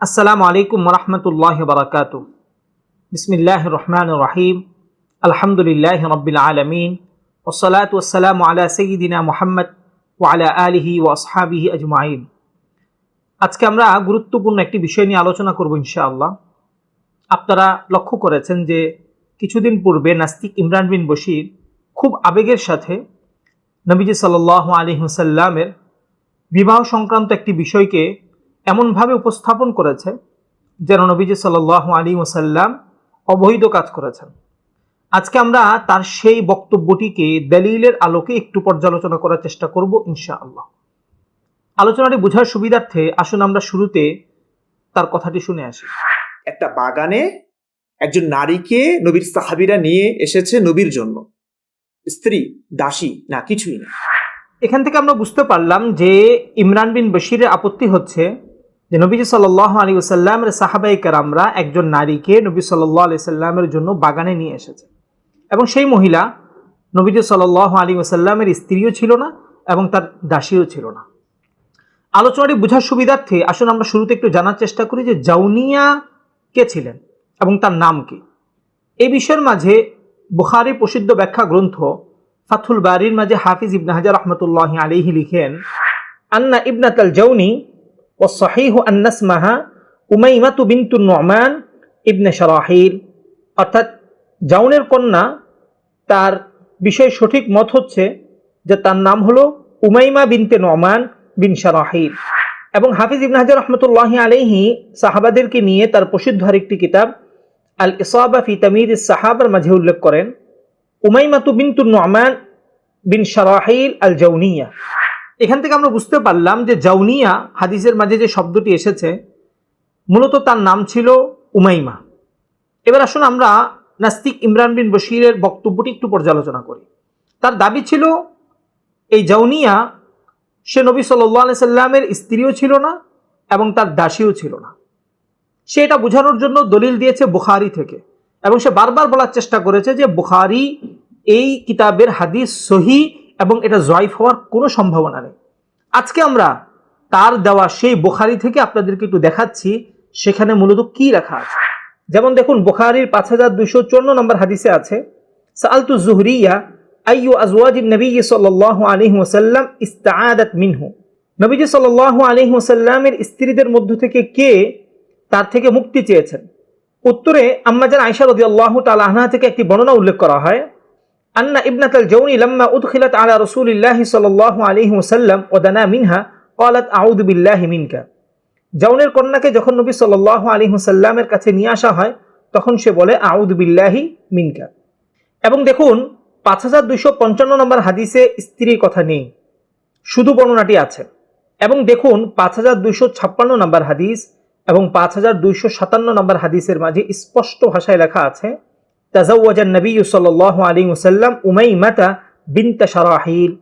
আসসালামু আলাইকুম রহমতুল্লাহ বারকাত বিসমিল্লাহ রহমান রহিম। আলহামদুলিল্লাহ রবিল আলমিন। ওসলাত ওসালাম আলা সঈদিনা মোহাম্মদ ওয়ালা আলিহি ও আসহাবিহি আজমাইন। আজকে আমরা গুরুত্বপূর্ণ একটি বিষয় নিয়ে আলোচনা করব ইনশাআল্লাহ। আপনারা লক্ষ্য করেছেন যে কিছুদিন পূর্বে নাস্তিক ইমরান বিন বশির খুব আবেগের সাথে নবীজি সাল্লাহ আলী বিবাহ সংক্রান্ত একটি বিষয়কে এমনভাবে উপস্থাপন করেছে যেন নবীজি সাল্লাহ আলী ওসাল্লাম অবৈধ কাজ করেছেন। আজকে আমরা তার সেই বক্তব্যটিকে দলিলের আলোকে একটু পর্যালোচনা করার চেষ্টা করব ইনশাআল্লাহ। আলোচনাটি বোঝার সুবিধার্থে আসুন আমরা শুরুতে তার কথাটি শুনে আসি। একটা বাগানে একজন নারীকে নবীর সাহাবিরা নিয়ে এসেছে নবীর জন্য। স্ত্রী দাসী না কিছুই না। এখান থেকে আমরা বুঝতে পারলাম যে ইমরান বিন বশিরের আপত্তি হচ্ছে যে নবীজি সাল্লাহ আলী সাল্লামের সাহাবাই কারামরা একজন নারীকে নবী সাল্লাহ আলি সাল্লামের জন্য বাগানে নিয়ে এসেছে। এবং সেই মহিলা নবীজি সাল্লাহ আলী সাল্লামের স্ত্রীও ছিল না এবং তার দাসীও ছিল না। আলোচনাটি বোঝার সুবিধার্থে আসুন আমরা শুরুতে একটু জানার চেষ্টা করি যে জাউনিয়া কে ছিলেন এবং তার নাম কি? এই বিষয়ের মাঝে বুখারি প্রসিদ্ধ ব্যাখ্যা গ্রন্থ ফাথুল বারির মাঝে হাফিজ ইবনা হাজার রহমতুল্লাহ আলিহি লিখেন, আন্না ইবনাত আল জাউনি ও সাহিহ আন্নাসমাহা উমাইমাতু বিন্তু নমান ইবনে অর্থাৎ জাউনের কন্যা তার বিষয় সঠিক মত হচ্ছে যে তার নাম হলো উমাইমা বিনতে নমান বিন শারাহিল। এবং হাফিজ ইবনা হাজার রহমতুল্লাহ আলহি সাহাবাদেরকে নিয়ে তার প্রসিদ্ধ আরেকটি কিতাব আল ইসাবা ফি তামিদ সাহাবার মাঝে উল্লেখ করেন, উমাইমাতু বিন্তু নমান বিন শারাহিল আল জাউনিয়া এখান থেকে আমরা বুঝতে পারলাম যে জাউনিয়া হাদিসের মাঝে যে শব্দটি এসেছে, মূলত তার নাম ছিল উমাইমা। এবার আসুন আমরা নাস্তিক ইমরান বিন বশিরের বক্তব্যটি একটু পর্যালোচনা করি। তার দাবি ছিল, এই জাউনিয়া, সে নবী সাল্লাহ সাল্লামের স্ত্রীও ছিল না এবং তার দাসীও ছিল না। সে এটা বোঝানোর জন্য দলিল দিয়েছে বুখারি থেকে এবং সে বারবার বলার চেষ্টা করেছে যে বুখারি এই কিতাবের হাদিস সহি এবং এটা জয়ফ হওয়ার কোনো সম্ভাবনা নেই। আজকে আমরা তার দেওয়া সেই বোখারি থেকে আপনাদেরকে একটু দেখাচ্ছি, সেখানে মূলত কি লেখা আছে। যেমন দেখুন, বুখারির পাঁচ হাজার দুইশো চুয়ান্ন নম্বর হাদিসে আছে সালতু জুহরিয়া, আইয়ু আজওয়াজিন নবী সাল্লাল্লাহু আলাইহি ওয়াসাল্লাম ইস্তাআদাত মিনহু। নবীজি সাল্লাল্লাহু আলাইহি ওয়াসাল্লামের স্ত্রীদের মধ্য থেকে কে তার থেকে মুক্তি চেয়েছেন? উত্তরে আম্মাজান আয়সা রাদিয়াল্লাহু তাআলা আনহা থেকে একটি বর্ণনা উল্লেখ করা হয় আন্না ইবনাতাল জাউনি লাম্মা উদখিলাত আলা রাসূলিল্লাহি সাল্লাল্লাহু আলাইহি ওয়াসাল্লাম ওয়াদানা মিনহা, ক্বালাত, আউযু বিল্লাহি মিনকা। জাউনের কন্যাকে যখন নবী সাল্লাল্লাহু আলাইহি ওয়াসাল্লামের কাছে নিয়ে আসা হয়, তখন সে বলে, আউযু বিল্লাহি মিনকা। এবং দেখুন, পাঁচ হাজার দুইশো পঞ্চান্ন নম্বর হাদিসে স্ত্রীর কথা নেই, শুধু বর্ণনাটি আছে। এবং দেখুন, পাঁচ হাজার দুইশো ছাপ্পান্ন নম্বর হাদিস এবং পাঁচ হাজার দুইশো সাতান্ন নম্বর হাদিসের মাঝে স্পষ্ট ভাষায় লেখা আছে তাজাওয়াজান নবী সাল্লাহ আলী ওসাল্লাম উমাইমাতা বিনতা সারাহিল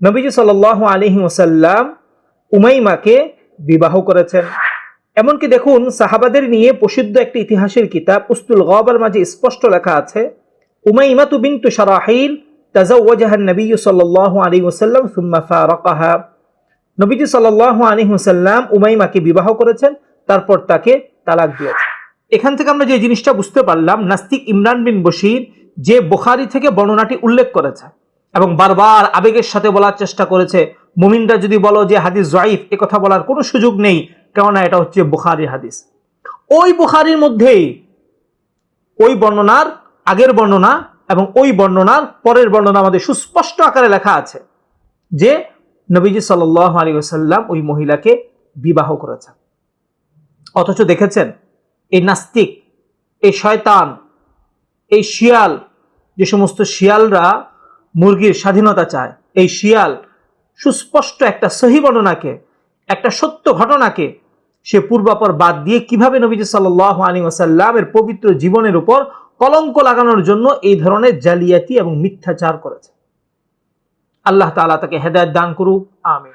নবীজি সাল্লাহ আলহি ওসাল্লাম উমাইমাকে বিবাহ করেছেন। এমনকি দেখুন, সাহাবাদের নিয়ে প্রসিদ্ধ একটি ইতিহাসের কিতাব, উস্তুল গবার মাঝে স্পষ্ট লেখা আছে, উমাইমাতু বিনতু সারাহিল তাজাওয়াজাহান নবী সাল্লাহ আলী ওসাল্লাম সুম্মা ফারাকাহা। নবীজি সাল্লাহ আলী ওসাল্লাম উমাইমাকে বিবাহ করেছেন, তারপর তাকে তালাক দিয়েছে এখান থেকে আমরা যে জিনিসটা বুঝতে পারলাম, নাস্তিক ইমরান বিন বশির যে বোখারি থেকে বর্ণনাটি উল্লেখ করেছে এবং বারবার আবেগের সাথে বলার চেষ্টা করেছে। মুমিনরা যদি বলো যে হাদিস জয়ীফ এ কথা বলার কোনো সুযোগ নেই, কেননা এটা হচ্ছে বুখারির হাদিস। ওই বুখারির মধ্যেই ওই বর্ণনার আগের বর্ণনা এবং ওই বর্ণনার পরের বর্ণনা আমাদের সুস্পষ্ট আকারে লেখা আছে যে নবীজি সাল আলী সাল্লাম ওই মহিলাকে বিবাহ করেছেন। অথচ দেখেছেন এই নাস্তিক, এই শয়তান, এই শিয়াল, যে সমস্ত শিয়ালরা মুরগির স্বাধীনতা চায়, এই শিয়াল সুস্পষ্ট একটা সহি বর্ণনাকে, একটা সত্য ঘটনাকে সে পূর্বাপর বাদ দিয়ে কীভাবে নবীজি সাল্লাহ আলী ওসাল্লামের পবিত্র জীবনের উপর কলঙ্ক লাগানোর জন্য এই ধরনের জালিয়াতি এবং মিথ্যাচার করেছে। আল্লাহ তালা তাকে হেদায়ত দান করুক আমি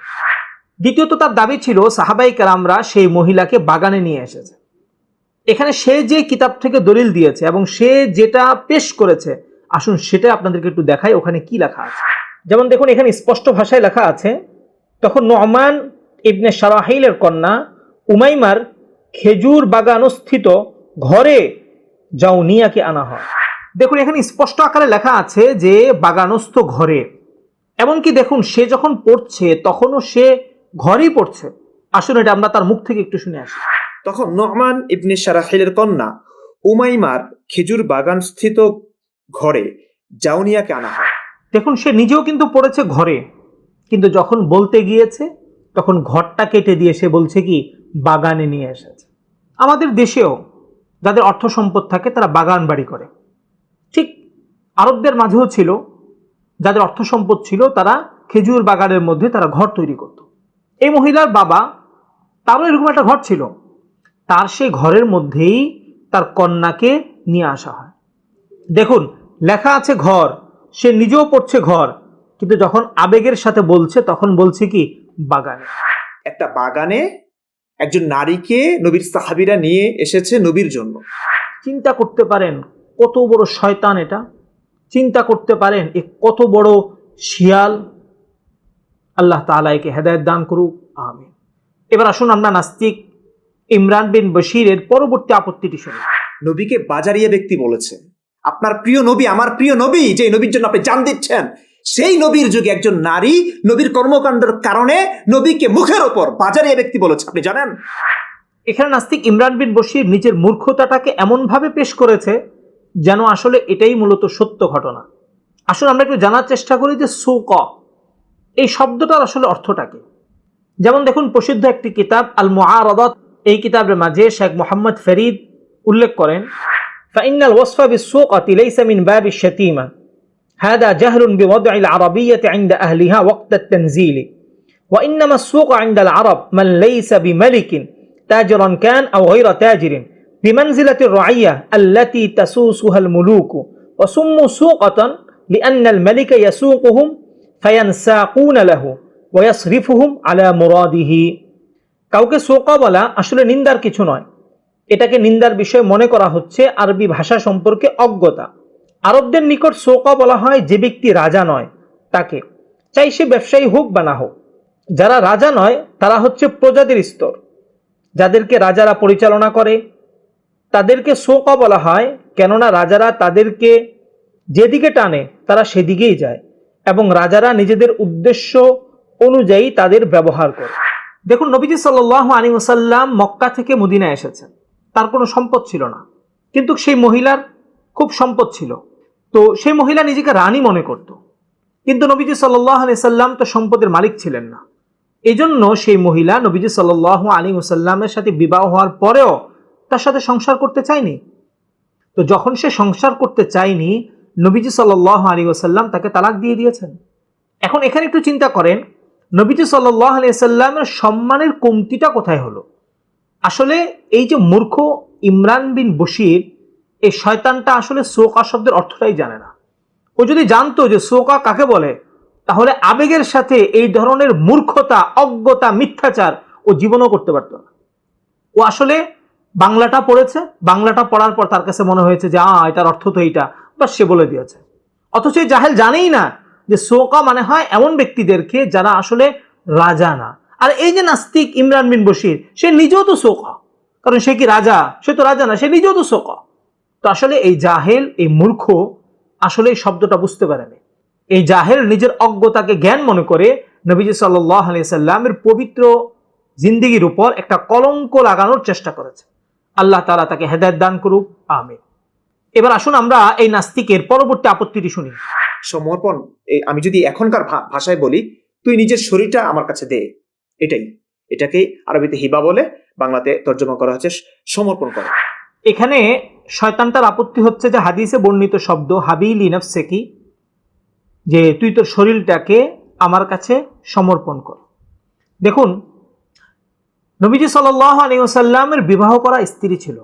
দ্বিতীয়ত তার দাবি ছিল, সাহাবাই কারামরা সেই মহিলাকে বাগানে নিয়ে এসেছে। এখানে সে যে কিতাব থেকে দলিল দিয়েছে এবং সে যেটা পেশ করেছে, আসুন সেটা আপনাদেরকে একটু দেখাই, ওখানে কি লেখা আছে। যেমন দেখুন, এখানে স্পষ্ট ভাষায় লেখা আছে, তখন নমান ইবনে সারাহিলের কন্যা উমাইমার খেজুর বাগানস্থিত ঘরে জাউনিয়াকে আনা হয়। দেখুন, এখানে স্পষ্ট আকারে লেখা আছে যে বাগানস্থ ঘরে। এমনকি দেখুন, সে যখন পড়ছে, তখনও সে ঘরেই পড়ছে। আসুন এটা আমরা তার মুখ থেকে একটু শুনে আসি। তখন নহমান ইবনে সারাহিলের কন্যা উমাইমার খেজুর বাগান স্থিত ঘরে জাউনিয়াকে আনা হয়। দেখুন, সে নিজেও কিন্তু পড়েছে ঘরে। কিন্তু যখন বলতে গিয়েছে, তখন ঘরটা কেটে দিয়ে সে বলছে কি, বাগানে নিয়ে এসেছে। আমাদের দেশেও যাদের অর্থ সম্পদ থাকে, তারা বাগান বাড়ি করে। ঠিক আরবদের মাঝেও ছিল, যাদের অর্থ সম্পদ ছিল, তারা খেজুর বাগানের মধ্যে তারা ঘর তৈরি করত। এই মহিলার বাবা, তারও এরকম একটা ঘর ছিল। তার সেই ঘরের মধ্যেই তার কন্যাকে নিয়ে আসা হয়। দেখুন লেখা আছে ঘর সে নিজেও পড়ছে ঘর কিন্তু যখন আবেগের সাথে বলছে তখন বলছে কি? বাগানে। একটা বাগানে একজন নারীকে নবীর সাহাবিরা নিয়ে এসেছে নবীর জন্য। চিন্তা করতে পারেন কত বড় শয়তান এটা। চিন্তা করতে পারেন এ কত বড় শিয়াল। আল্লাহ তাআলা একে হেদায়ত দান করুক আমি এবার আসুন আমরা নাস্তিক ইমরান বিন বশিরের পরবর্তী আপত্তিটি শুনি নবীকে বাজারিয়া ব্যক্তি বলেছে আপনার প্রিয় নবী আমার প্রিয় নবী যে নবীর জন্য আপনি জান দিচ্ছেন সেই নবীর যুগে একজন নারী নবীর কর্মকাণ্ডের কারণে নবীকে মুখের ওপর বাজারিয়া ব্যক্তি বলেছে আপনি জানেন? এখানে নাস্তিক ইমরান বিন বশির নিজের মূর্খতাটাকে এমনভাবে পেশ করেছে যেন আসলে এটাই মূলত সত্য ঘটনা। আসলে আমরা একটু জানার চেষ্টা করি যে সুক এই শব্দটার আসলে অর্থটাকে যেমন দেখুন প্রসিদ্ধ একটি কিতাব আল মুআরাদাত এই কিতাবের মাঝে শেখ মোহাম্মদ ফরিদ উল্লেখ করেন فإن الوصف بالسوقة ليس من باب الشتيمة هذا جهل بوضع العربية عند أهلها وقت التنزيل وإنما السوق عند العرب من ليس بملك تاجرا كان أو غير تاجر بمنزلة الرعية التي تسوسها الملوك وسموا سوقة لأن الملك يسوقهم فينساقون له ويصرفهم على مراده কাউকে সোকা বলা আসলে নিন্দার কিছু নয়। এটাকে নিন্দার বিষয় মনে করা হচ্ছে আরবি ভাষা সম্পর্কে অজ্ঞতা। আরবদের নিকট সোকা বলা হয় যে ব্যক্তি রাজা নয়, তাকে। চাই সে ব্যবসায়ী হোক বা না হোক। যারা রাজা নয়, তারা হচ্ছে প্রজাদের স্তর। যাদেরকে রাজারা পরিচালনা করে, তাদেরকে শোকা বলা হয়, কেননা রাজারা তাদেরকে যেদিকে টানে, তারা সেদিকেই যায় এবং রাজারা নিজেদের উদ্দেশ্য অনুযায়ী তাদের ব্যবহার করে। দেখুন, নবীজি সাল্লাহ আলী ওসাল্লাম মক্কা থেকে মদিনা এসেছেন। তার কোনো সম্পদ ছিল না। কিন্তু সেই মহিলার খুব সম্পদ ছিল। তো সেই মহিলা নিজেকে রানী মনে করত। কিন্তু নবীজি সাল্লাহ আলি সাল্লাম তো সম্পদের মালিক ছিলেন না। এই জন্য সেই মহিলা নবীজি সাল্লাহ আলী ওসাল্লামের সাথে বিবাহ হওয়ার পরেও তার সাথে সংসার করতে চায়নি। তো যখন সে সংসার করতে চায়নি, নবীজি সাল্লাহ আলী ওসাল্লাম তাকে তালাক দিয়ে দিয়েছেন। এখন এখানে একটু চিন্তা করেন নবীজি সাল্লাহ আলি সাল্লামের সম্মানের কমতিটা কোথায় হলো? আসলে এই যে মূর্খ ইমরান বিন বশির এই শয়তানটা আসলে সোকা শব্দের অর্থটাই জানে না। ও যদি জানতো যে সোকা কাকে বলে, তাহলে আবেগের সাথে এই ধরনের মূর্খতা, অজ্ঞতা, মিথ্যাচার ও জীবনও করতে পারতো না। ও আসলে বাংলাটা পড়েছে, বাংলাটা পড়ার পর তার কাছে মনে হয়েছে যে, আ, এটার অর্থ তো এইটা। বা সে বলে দিয়েছে। অথচ এই জাহেল জানেই না যে সোকা মানে হয় এমন ব্যক্তিদেরকে যারা আসলে রাজা না। আর এই যে নাস্তিক ইমরান বিন বশির, সে নিজেও তো সোকা। কারণ সে কি রাজা? সে তো রাজা না, সে নিজেও তো সোকা। তো আসলে এই জাহেল, এই মূর্খ আসলে এই শব্দটা বুঝতে পারেনি। এই জাহেল নিজের অজ্ঞতাকে জ্ঞান মনে করে নবীজি সাল্লাহ আলি সাল্লামের পবিত্র জিন্দিগির উপর একটা কলঙ্ক লাগানোর চেষ্টা করেছে। আল্লাহ তালা তাকে হেদায়ত দান করুক আমি এবার আসুন আমরা এই নাস্তিকের পরবর্তী আপত্তিটি শুনি। সমর্পণ আমি যদি এখনকার ভাষায় বলি, তুই নিজের শরীরটা আমার কাছে দে। এটাই। এটাকে আরবিতে হিবা বলে, বাংলাতে তর্জমা করা হচ্ছে, সমর্পণ করা। এখানে শয়তানটার আপত্তি হচ্ছে যে হাদিসে বর্ণিত শব্দ হাবিল ইনফসেকি যে তুই তোর শরীরটাকে আমার কাছে সমর্পণ কর। দেখুন, নবীজি সাল্লাহ আলী সাল্লামের বিবাহ করা স্ত্রী ছিল।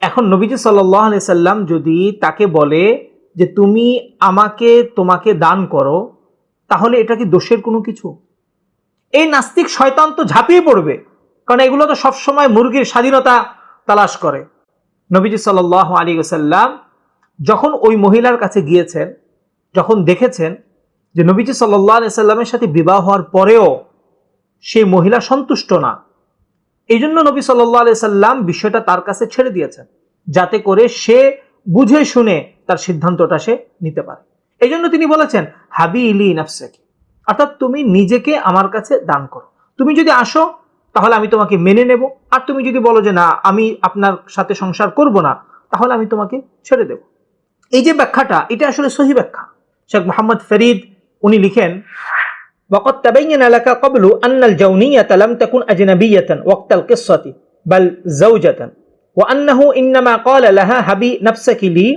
এখন নবীজি সাল্লাহ আলি সাল্লাম যদি তাকে বলে যে তুমি আমাকে, তোমাকে দান করো, তাহলে এটা কি দোষের কোনো কিছু? এই নাস্তিক শয়তান তো ঝাঁপিয়ে পড়বে, কারণ এগুলো তো সবসময় মুরগির স্বাধীনতা তালাশ করে। নবীজি সাল আলী সাল্লাম যখন ওই মহিলার কাছে গিয়েছেন, যখন দেখেছেন যে নবীজি সাল্লাহ আলি সাল্লামের সাথে বিবাহ হওয়ার পরেও সেই মহিলা সন্তুষ্ট না, এই জন্য নবী সাল্লাহ আলি সাল্লাম বিষয়টা তার কাছে ছেড়ে দিয়েছেন, যাতে করে সে বুঝে শুনে তার সিদ্ধান্তটা সে নিতে পারে এই জন্য তিনি বলেছেন হাবি ইলি নাফসাকি অর্থাৎ তুমি নিজেকে আমার কাছে দান করো তুমি যদি আসো তাহলে আমি তোমাকে মেনে নেব আর তুমি যদি বলো যে না আমি আপনার সাথে সংসার করব না তাহলে আমি তোমাকে ছেড়ে দেব এই যে ব্যাখ্যাটা এটা আসলে সহি ব্যাখ্যা শেখ মোহাম্মদ ফরিদ উনি লিখেন وقد تبين لك قبل أن الجونية لم تكن أجنبية وقت القصة بل زوجة وأنه إنما قال لها هبي نفسك لي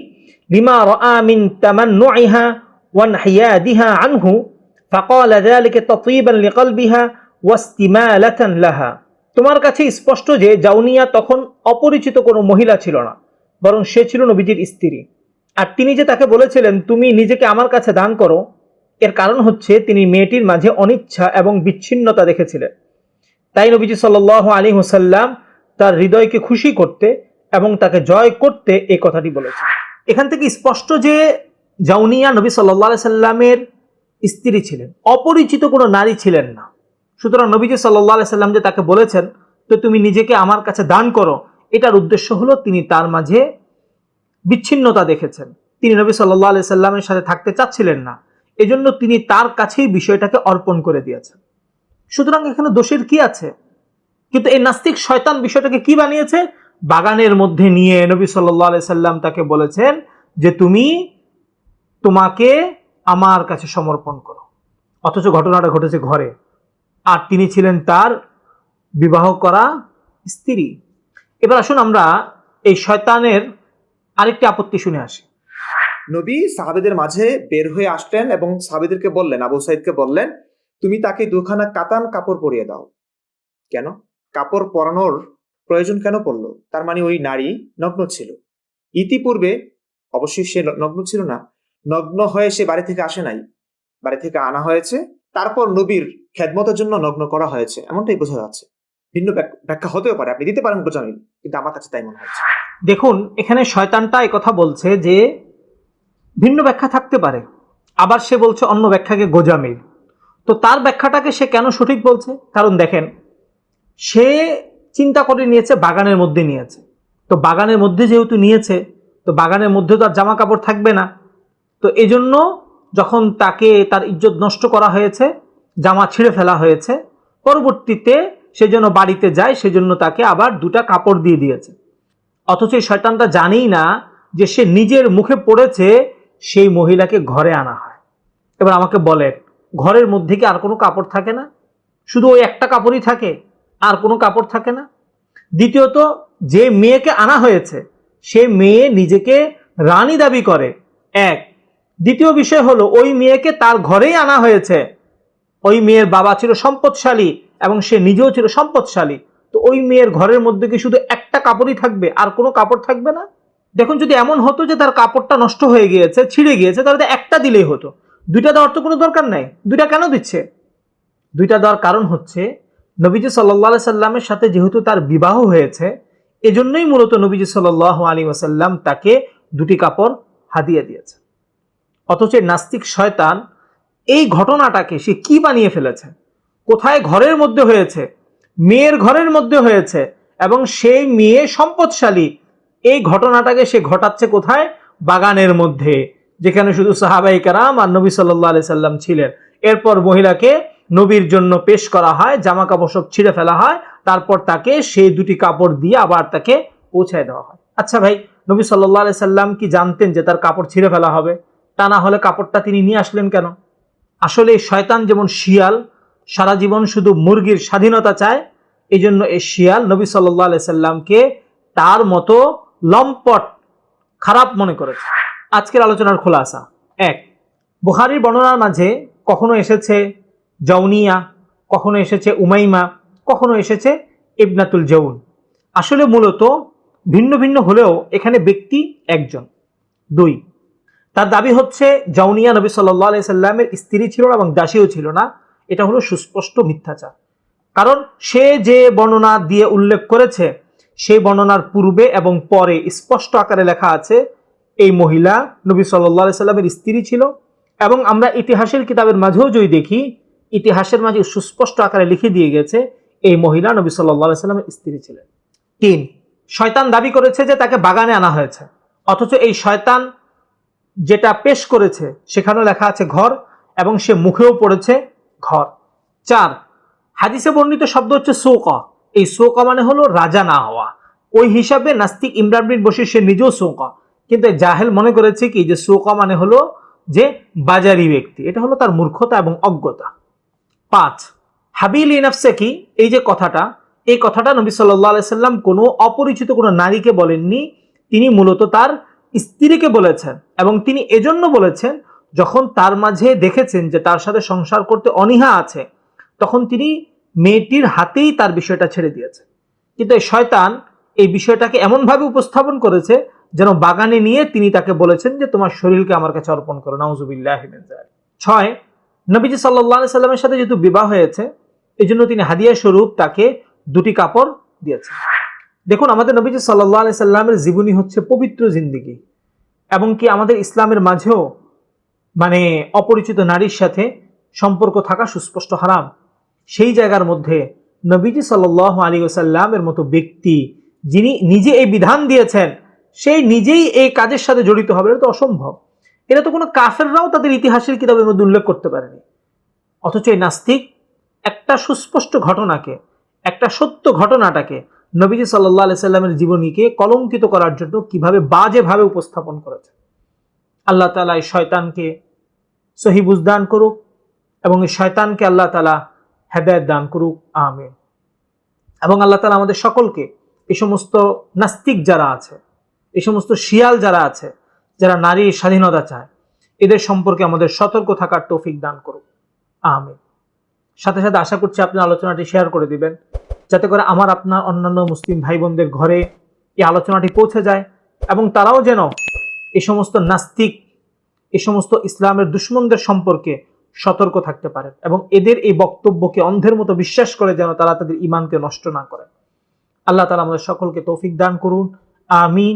لما رأى من تمنعها وانحيادها عنه فقال ذلك تطيبا لقلبها واستمالة لها তোমার কাছে স্পষ্ট যে জাউনিয়া তখন অপরিচিত কোনো মহিলা ছিল না বরং সে ছিল নবীজির স্ত্রী আর তিনি যে তাকে বলেছিলেন তুমি নিজেকে আমার কাছে দান করো এর কারণ হচ্ছে তিনি মেয়েটির মাঝে অনিচ্ছা এবং বিচ্ছিন্নতা দেখেছিলেন তাই নবীজি সাল আলী হুসাল্লাম তার হৃদয়কে খুশি করতে এবং তাকে জয় করতে এই কথাটি বলেছেন এখান থেকে স্পষ্ট যে জাউনিয়া নবী সাল্লাহ সাল্লামের স্ত্রী ছিলেন, অপরিচিত কোনো নারী ছিলেন না। সুতরাং নবীজি সাল্লাহ সাল্লাম যে তাকে বলেছেন, তো তুমি নিজেকে আমার কাছে দান করো এটার উদ্দেশ্য হলো তিনি তার মাঝে বিচ্ছিন্নতা দেখেছেন। তিনি নবী সাল্লাহ আলি সাল্লামের সাথে থাকতে চাচ্ছিলেন না। এজন্য তিনি তার কাছেই বিষয়টাকে অর্পণ করে দিয়েছেন। সুতরাং এখানে দোষের কি আছে? কিন্তু এই নাস্তিক শয়তান বিষয়টাকে কি বানিয়েছে? বাগানের মধ্যে নিয়ে নবী সাল্লাহ সাল্লাম তাকে বলেছেন যে তুমি তোমাকে আমার কাছে সমর্পণ করো। অথচ ঘটনাটা ঘটেছে ঘরে। আর তিনি ছিলেন তার বিবাহ করা স্ত্রী। এবার আসুন আমরা এই শয়তানের আরেকটি আপত্তি শুনে আসি। নবী সাহাবেদের মাঝে বের হয়ে আসলেন এবং সাহাবেদেরকে বললেন, আবু সাইদকে বললেন, তুমি তাকে দুখানা কাতান কাপড় পরিয়ে দাও। কেন? কাপড় পরানোর প্রয়োজন কেন পড়ল? তার মানে ওই নারী নগ্ন ছিল। ইতিপূর্বে অবশ্যই সে নগ্ন ছিল না। নগ্ন হয়ে সে বাড়ি থেকে আসে নাই। বাড়ি থেকে আনা হয়েছে। তারপর নবীর খেদমতের জন্য নগ্ন করা হয়েছে। এমনটাই বোঝা যাচ্ছে। ভিন্ন ব্যাখ্যা হতেও পারে। আপনি দিতে পারেন বোঝা নেই কিন্তু আমার কাছে তাই মনে হচ্ছে। দেখুন, এখানে শয়তানটা কথা বলছে যে ভিন্ন ব্যাখ্যা থাকতে পারে। আবার সে বলছে অন্য ব্যাখ্যাকে গোজামিল। তো তার ব্যাখ্যাটাকে সে কেন সঠিক বলছে? কারণ দেখেন, সে চিন্তা করে নিয়েছে, বাগানের মধ্যে নিয়েছে। তো বাগানের মধ্যে যেহেতু নিয়েছে, তো বাগানের মধ্যে তো আর জামা কাপড় থাকবে না। তো এজন্য যখন তাকে তার ইজ্জত নষ্ট করা হয়েছে, জামা ছিঁড়ে ফেলা হয়েছে, পরবর্তীতে সে যেন বাড়িতে যায়, সেজন্য তাকে আবার দুটা কাপড় দিয়ে দিয়েছে। অথচ এই শয়তানটা জানেই না যে সে নিজের মুখে পড়েছে, সেই মহিলাকে ঘরে আনা হয়। এবার আমাকে বলেন, ঘরের মধ্যে কি আর কোনো কাপড় থাকে না? শুধু ওই একটা কাপড়ই থাকে? আর কোনো কাপড় থাকে না। দ্বিতীয়ত, যে মেয়েকে আনা হয়েছে, সে মেয়ে নিজেকে রানী দাবি করে। এক। দ্বিতীয় বিষয় হলো, ওই মেয়েকে তার ঘরেই আনা হয়েছে। ওই মেয়ের বাবা ছিল সম্পদশালী এবং সে নিজেও ছিল সম্পদশালী। তো ওই মেয়ের ঘরের মধ্যে কি শুধু একটা কাপড়ই থাকবে, আর কোনো কাপড় থাকবে না? দেখুন, যদি এমন হতো যে তার কাপড়টা নষ্ট হয়ে গিয়েছে, ছিঁড়ে গিয়েছে, তাহলে তো একটা দিলেই হতো। দুইটা দেওয়ার তো কোনো দরকার নাই। দুইটা কেন দিচ্ছে? দুইটা দেওয়ার কারণ হচ্ছে নবীজি সাল্লাহ সাল্লামের সাথে যেহেতু তার বিবাহ হয়েছে, এজন্যই মূলত নবীজি সাল্লাহ আলী ওসাল্লাম তাকে দুটি কাপড় হাদিয়ে দিয়েছে। অথচ নাস্তিক শয়তান এই ঘটনাটাকে সে কি বানিয়ে ফেলেছে? কোথায় ঘরের মধ্যে হয়েছে? মেয়ের ঘরের মধ্যে হয়েছে এবং সেই মেয়ে সম্পদশালী। এই ঘটনাটাকে সে ঘটাচ্ছে কোথায়? বাগানের মধ্যে, যেখানে শুধু সাহাবাই কারাম আর নবী সাল্লাহ সাল্লাম ছিলেন। এরপর মহিলাকে নবীর জন্য পেশ করা হয় জামা কাপড় সব ছিঁড়ে ফেলা হয়, তারপর তাকে সেই দুটি কাপড় দিয়ে আবার তাকে পৌঁছায় দেওয়া হয়। আচ্ছা ভাই, নবী সাল্লাহ আলি সাল্লাম কি জানতেন যে তার কাপড় ছিঁড়ে ফেলা হবে? তা না হলে কাপড়টা তিনি নিয়ে আসলেন কেন? আসলে শয়তান যেমন শিয়াল, সারা জীবন শুধু মুরগির স্বাধীনতা চায় এই জন্য এই শিয়াল নবী সাল্লাহ আলি সাল্লামকে তার মতো লম্পট খারাপ মনে করেছে। আজকের আলোচনার খোলাসা। এক, বুখারির বর্ণনার মাঝে কখনো এসেছে জৌনিয়া কখনো এসেছে উমাইমা, কখনো এসেছে ইবনাতুল জৌন আসলে মূলত ভিন্ন ভিন্ন হলেও এখানে ব্যক্তি একজন। দুই, তার দাবি হচ্ছে জাউনিয়া নবী সাল্লাহ আলি সাল্লামের স্ত্রী ছিল না এবং দাসীও ছিল না। এটা হলো সুস্পষ্ট মিথ্যাচার। কারণ সে যে বর্ণনা দিয়ে উল্লেখ করেছে, সেই বর্ণনার পূর্বে এবং পরে স্পষ্ট আকারে লেখা আছে, এই মহিলা নবী সাল্লাহ সাল্লামের স্ত্রী ছিল এবং আমরা ইতিহাসের কিতাবের মাঝেও যদি দেখি ইতিহাসের মাঝে সুস্পষ্ট আকারে লিখে দিয়ে গেছে, এই মহিলা নবী সাল্লাহ সাল্লামের স্ত্রী ছিলেন। তিন, শয়তান দাবি করেছে যে তাকে বাগানে আনা হয়েছে। অথচ এই শয়তান যেটা পেশ করেছে, সেখানেও লেখা আছে ঘর, এবং সে মুখেও পড়েছে ঘর। চার, হাদিসে বর্ণিত শব্দ হচ্ছে সৌকা। এই সৌকা মানে হলো রাজা না হওয়া। ওই হিসাবে নাস্তিক ইমরান বিন বসির সে নিজেও সৌকা। কিন্তু জাহেল মনে করেছে কি, যে সৌকা মানে হলো যে বাজারি ব্যক্তি। এটা হলো তার মূর্খতা এবং অজ্ঞতা। পাঁচ। হাবিল ইনাফসে কি? এই যে কথাটা, এই কথাটা নবী সাল্লাহ সাল্লাম কোনো অপরিচিত কোনো নারীকে বলেননি। তিনি মূলত তার স্ত্রীকে বলেছেন এবং তিনি এজন্য বলেছেন, যখন তার মাঝে দেখেছেন যে তার সাথে সংসার করতে অনীহা আছে, তখন তিনি মেয়েটির হাতেই তার বিষয়টা ছেড়ে দিয়েছেন। কিন্তু এই শয়তান এই বিষয়টাকে এমনভাবে উপস্থাপন করেছে যেন বাগানে নিয়ে তিনি তাকে বলেছেন যে, তোমার শরীরকে আমার কাছে অর্পণ করো, নাউজুবিল্লাহ ছয় নবীজি সাল্লাহ সাল্লামের সাথে যেহেতু বিবাহ হয়েছে এই জন্য তিনি হাদিয়া স্বরূপ তাকে দুটি কাপড় দিয়েছেন। দেখুন, আমাদের নবীজি সাল্লাহ আলি সাল্লামের জীবনী হচ্ছে পবিত্র জিন্দিগি এবং কি আমাদের ইসলামের মাঝেও মানে অপরিচিত নারীর সাথে সম্পর্ক থাকা সুস্পষ্ট হারাম। সেই জায়গার মধ্যে নবীজি সাল্লাহ আলী ওসাল্লামের মতো ব্যক্তি যিনি নিজে এই বিধান দিয়েছেন, সেই নিজেই এই কাজের সাথে জড়িত হবে, এটা তো অসম্ভব। এটা তো কোনো কাফেররাও তাদের ইতিহাসের কিতাবের মধ্যে উল্লেখ করতে পারেনি। অথচ এই নাস্তিক একটা সুস্পষ্ট ঘটনাকে, একটা সত্য ঘটনাটাকে নবীজি সাল্লাহ আলি সাল্লামের জীবনীকে কলঙ্কিত করার জন্য কীভাবে বাজেভাবে উপস্থাপন করেছে। আল্লাহ তালা এই শয়তানকে সহি বুঝদান করুক এবং এই শয়তানকে আল্লাহ তালা হেদায়ত দান করুক। আমে এবং আল্লাহ তালা আমাদের সকলকে এই সমস্ত নাস্তিক যারা আছে এই সমস্ত শিয়াল যারা আছে যারা নারী স্বাধীনতা চায়, এদের সম্পর্কে আমাদের সতর্ক থাকার তৌফিক দান করুক আমিন। সাথে সাথে আশা করছি আপনি আলোচনাটি শেয়ার করে দিবেন। যাতে করে আমার, আপনার অন্যান্য মুসলিম ভাই বোনদের ঘরে এই আলোচনাটি পৌঁছে যায় এবং তারাও যেন এ সমস্ত নাস্তিক, এ সমস্ত ইসলামের দুশ্মনদের সম্পর্কে সতর্ক থাকতে পারেন এবং এদের এই বক্তব্যকে অন্ধের মতো বিশ্বাস করে যেন তারা তাদের ইমানকে নষ্ট না করে আল্লাহ তালা আমাদের সকলকে তৌফিক দান করুন। আমিন।